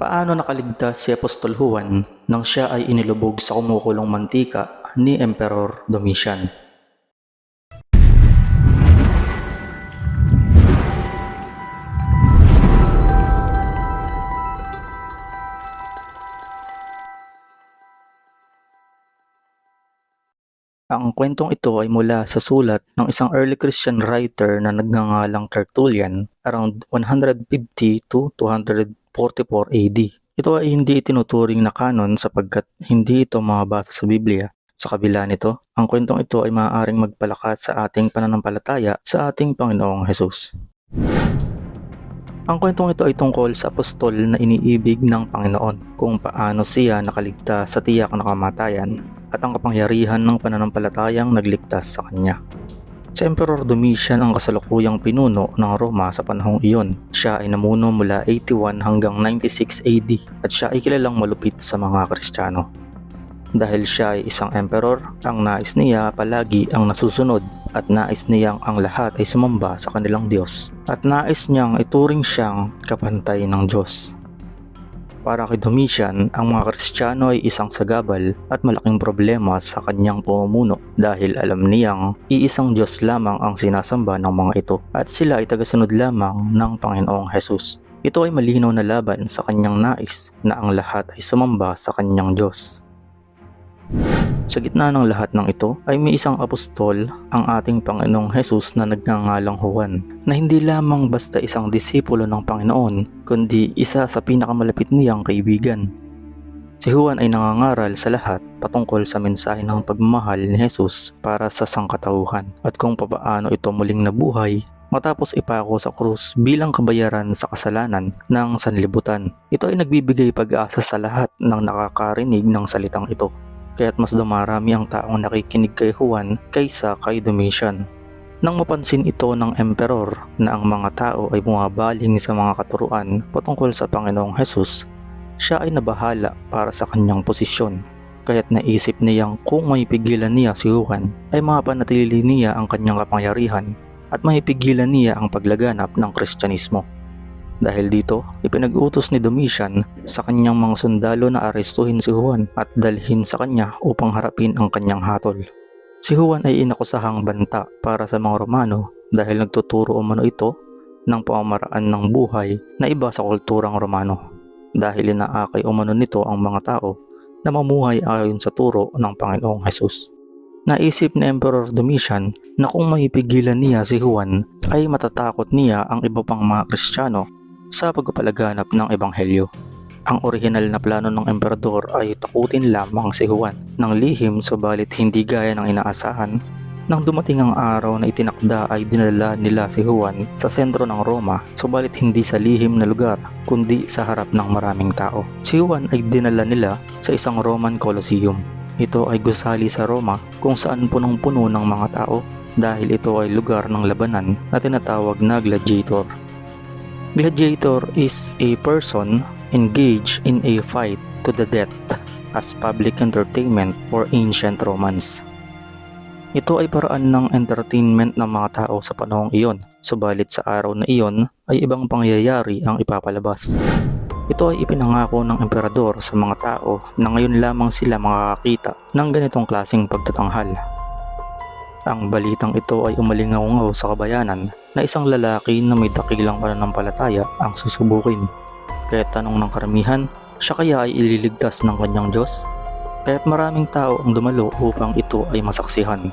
Paano nakaligtas si Apostol Juan nang siya ay inilubog sa kumukulong mantika ni Emperor Domitian? Ang kwentong ito ay mula sa sulat ng isang early Christian writer na nagngangalang Tertullian around 150 to 244 AD. Ito ay hindi itinuturing na kanon sapagkat hindi ito mababasa sa Biblia. Sa kabila nito, ang kwentong ito ay maaaring magpalakas sa ating pananampalataya sa ating Panginoong Hesus. Ang kwentong ito ay tungkol sa apostol na iniibig ng Panginoon kung paano siya nakaligtas sa tiyak na kamatayan at ang kapangyarihan ng pananampalatayang nagligtas sa kanya. Si Emperor Domitian ang kasalukuyang pinuno ng Roma sa panahong iyon. Siya ay namuno mula 81 hanggang 96 AD at siya ay kilalang malupit sa mga Kristiyano. Dahil siya ay isang emperor, ang nais niya palagi ang nasusunod at nais niyang ang lahat ay sumamba sa kanilang Diyos at nais niyang ituring siyang kapantay ng Diyos. Para kay Domitian, ang mga Kristiyano ay isang sagabal at malaking problema sa kanyang pamumuno dahil alam niyang iisang Diyos lamang ang sinasamba ng mga ito at sila ay tagasunod lamang ng Panginoong Hesus. Ito ay malinaw na laban sa kanyang nais na ang lahat ay sumamba sa kanyang Diyos. Sa gitna ng lahat ng ito ay may isang apostol, ang ating Panginoong Hesus na nagngangalang Juan, na hindi lamang basta isang disipulo ng Panginoon, kundi isa sa pinakamalapit niyang kaibigan. Si Juan ay nangangaral sa lahat patungkol sa mensahe ng pagmamahal ni Jesus para sa sangkatauhan at kung papaano ito muling nabuhay matapos ipako sa krus bilang kabayaran sa kasalanan ng sanlibutan. Ito ay nagbibigay pag-asa sa lahat ng nakakarinig ng salitang ito kaya't mas dumarami ang taong nakikinig kay Juan kaysa kay Domitian. Nang mapansin ito ng emperor na ang mga tao ay bumabaling sa mga katuruan patungkol sa Panginoong Hesus, siya ay nabahala para sa kanyang posisyon. Kaya't naisip niyang kung may pigilan niya si Juan ay mapanatili niya ang kanyang kapangyarihan at maipigilan niya ang paglaganap ng Kristyanismo. Dahil dito, ipinag-utos ni Domitian sa kanyang mga sundalo na arestuhin si Juan at dalhin sa kanya upang harapin ang kanyang hatol. Si Juan ay inakusahang banta para sa mga Romano dahil nagtuturo umano ito ng pamamaraan ng buhay na iba sa kulturang Romano. Dahil inaakay umano nito ang mga tao na mamuhay ayon sa turo ng Panginoong Hesus. Naisip ni Emperor Domitian na kung maipigilan niya si Juan ay matatakot niya ang iba pang mga Kristiyano sa pagpapalaganap ng Ebanghelyo. Ang orihinal na plano ng emperador ay takutin lamang si Juan ng lihim subalit hindi gaya ng inaasahan. Nang dumating ang araw na itinakda ay dinala nila si Juan sa sentro ng Roma subalit hindi sa lihim na lugar kundi sa harap ng maraming tao. Si Juan ay dinala nila sa isang Roman Colosseum. Ito ay gusali sa Roma kung saan punong-puno ng mga tao dahil ito ay lugar ng labanan na tinatawag na gladiator. Gladiator is a person engaged in a fight to the death as public entertainment for ancient Romans. Ito ay paraan ng entertainment ng mga tao sa panahong iyon, subalit sa araw na iyon ay ibang pangyayari ang ipapalabas. Ito ay ipinangako ng emperador sa mga tao na ngayon lamang sila makakakita ng ganitong klaseng pagtatanghal. Ang balitang ito ay umalingaw sa kabayanan na isang lalaki na may dakilang pananampalataya ang susubukin. Kaya tanong ng karamihan, siya kaya ay ililigtas ng kanyang Diyos? Kaya't maraming tao ang dumalo upang ito ay masaksihan.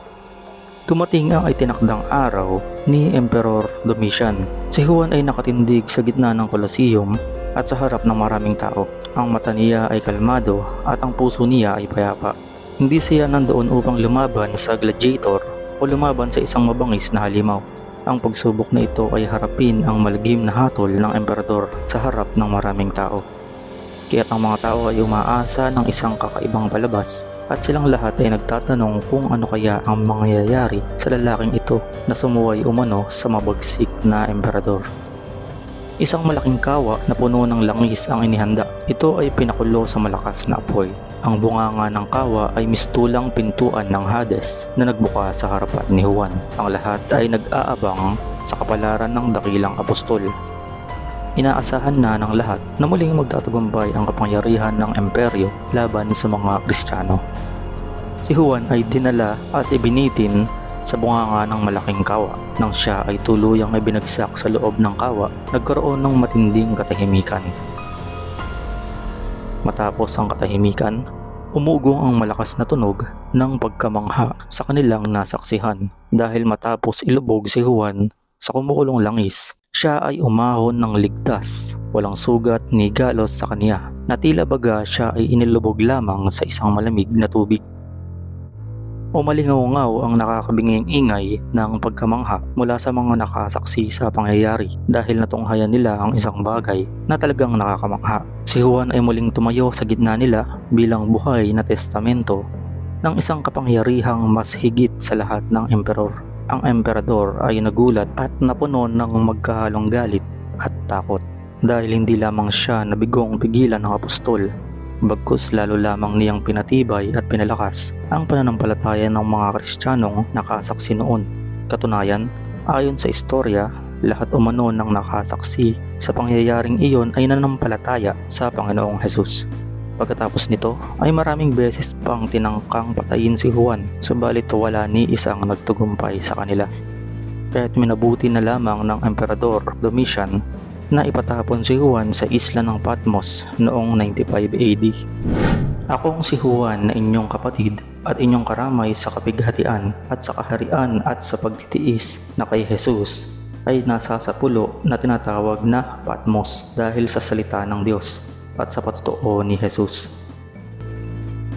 Dumating ang itinakdang araw ni Emperor Domitian. Si Juan ay nakatindig sa gitna ng Colosseum at sa harap ng maraming tao. Ang mata niya ay kalmado at ang puso niya ay payapa. Hindi siya nandoon upang lumaban sa gladiator o lumaban sa isang mabangis na halimaw. Ang pagsubok na ito ay harapin ang malagim na hatol ng emperador sa harap ng maraming tao. Kaya't ang mga tao ay umaasa ng isang kakaibang palabas at silang lahat ay nagtatanong kung ano kaya ang mangyayari sa lalaking ito na sumuway umano sa mabagsik na emperador. Isang malaking kawa na puno ng langis ang inihanda. Ito ay pinakulo sa malakas na apoy. Ang bunganga ng kawa ay mistulang pintuan ng Hades na nagbuka sa harapan ni Juan. Ang lahat ay nag-aabang sa kapalaran ng dakilang apostol. Inaasahan na ng lahat na muling magtatagumpay ang kapangyarihan ng imperyo laban sa mga Kristiyano. Si Juan ay dinala at ibinitin sa bunganga ng malaking kawa. Nang siya ay tuluyang ibinagsak sa loob ng kawa, nagkaroon ng matinding katahimikan. Matapos ang katahimikan, umugong ang malakas na tunog ng pagkamangha sa kanilang nasaksihan dahil matapos ilubog si Juan sa kumukulong langis, siya ay umahon ng ligtas, walang sugat ni galos sa kanya, na tila baga siya ay inilubog lamang sa isang malamig na tubig. Umalingaw-ngaw ang nakakabinging ingay ng pagkamangha mula sa mga nakasaksi sa pangyayari dahil natunghayan nila ang isang bagay na talagang nakakamangha. Si Juan ay muling tumayo sa gitna nila bilang buhay na testamento ng isang kapangyarihang mas higit sa lahat ng emperor. Ang emperador ay nagulat at napuno ng magkahalong galit at takot dahil hindi lamang siya nabigong pigilan ng apostol bagkus lalo lamang niyang pinatibay at pinalakas ang pananampalataya ng mga Kristiyanong nakasaksi noon. Katunayan, ayon sa istorya, lahat umano ng nakasaksi sa pangyayaring iyon ay nanampalataya sa Panginoong Hesus. Pagkatapos nito ay maraming beses pang tinangkang patayin si Juan subalit wala ni isang nagtugumpay sa kanila. Kaya't minabuti na lamang ng Emperador Domitian na ipatapon si Juan sa isla ng Patmos noong 95 AD. Akong si Juan na inyong kapatid at inyong karamay sa kapighatian at sa kaharian at sa pagtitiis na kay Jesus ay nasa sa pulo na tinatawag na Patmos dahil sa salita ng Diyos at sa patotoo ni Jesus.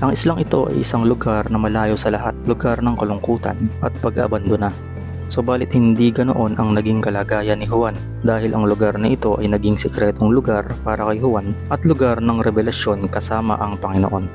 Ang islang ito ay isang lugar na malayo sa lahat, lugar ng kalungkutan at pag-abandona. Subalit hindi ganoon ang naging kalagayan ni Juan dahil ang lugar na ito ay naging sikretong lugar para kay Juan at lugar ng revelasyon kasama ang Panginoon.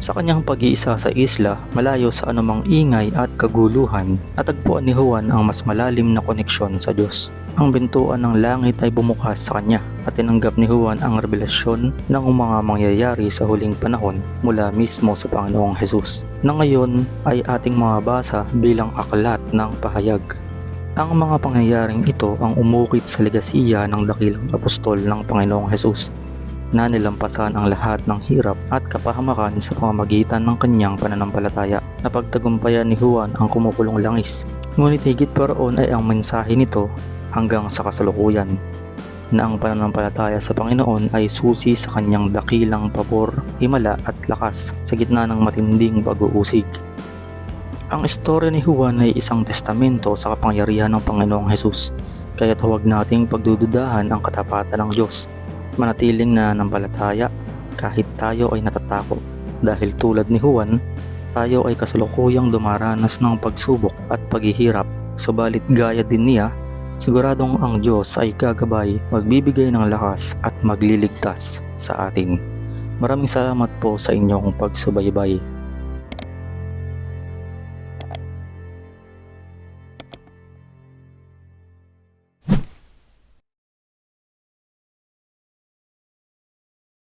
Sa kanyang pag-iisa sa isla, malayo sa anumang ingay at kaguluhan, natagpuan ni Juan ang mas malalim na koneksyon sa Diyos. Ang bintuan ng langit ay bumukas sa kanya at tinanggap ni Juan ang revelasyon ng mga mangyayari sa huling panahon mula mismo sa Panginoong Hesus na ngayon ay ating mababasa bilang aklat ng pahayag. Ang mga pangyayaring ito ang umukit sa legasiya ng dakilang apostol ng Panginoong Hesus na nilampasan ang lahat ng hirap at kapahamakan sa pamamagitan ng kanyang pananampalataya na pagtagumpayan ni Juan ang kumukulong langis. Ngunit higit pa roon ay ang mensahe nito hanggang sa kasalukuyan na ang pananampalataya sa Panginoon ay susi sa kanyang dakilang pabor, himala at lakas sa gitna ng matinding pag-uusig. Ang istorya ni Juan ay isang testamento sa kapangyarihan ng Panginoong Hesus, kaya't huwag nating pagdududahan ang katapatan ng Diyos. Manatiling na nampalataya kahit tayo ay natatakot dahil tulad ni Juan, tayo ay kasalukuyang dumaranas ng pagsubok at paghihirap. Subalit gaya din niya, siguradong ang Diyos ay gagabay, magbibigay ng lakas at magliligtas sa atin. Maraming salamat po sa inyong pagsubaybay.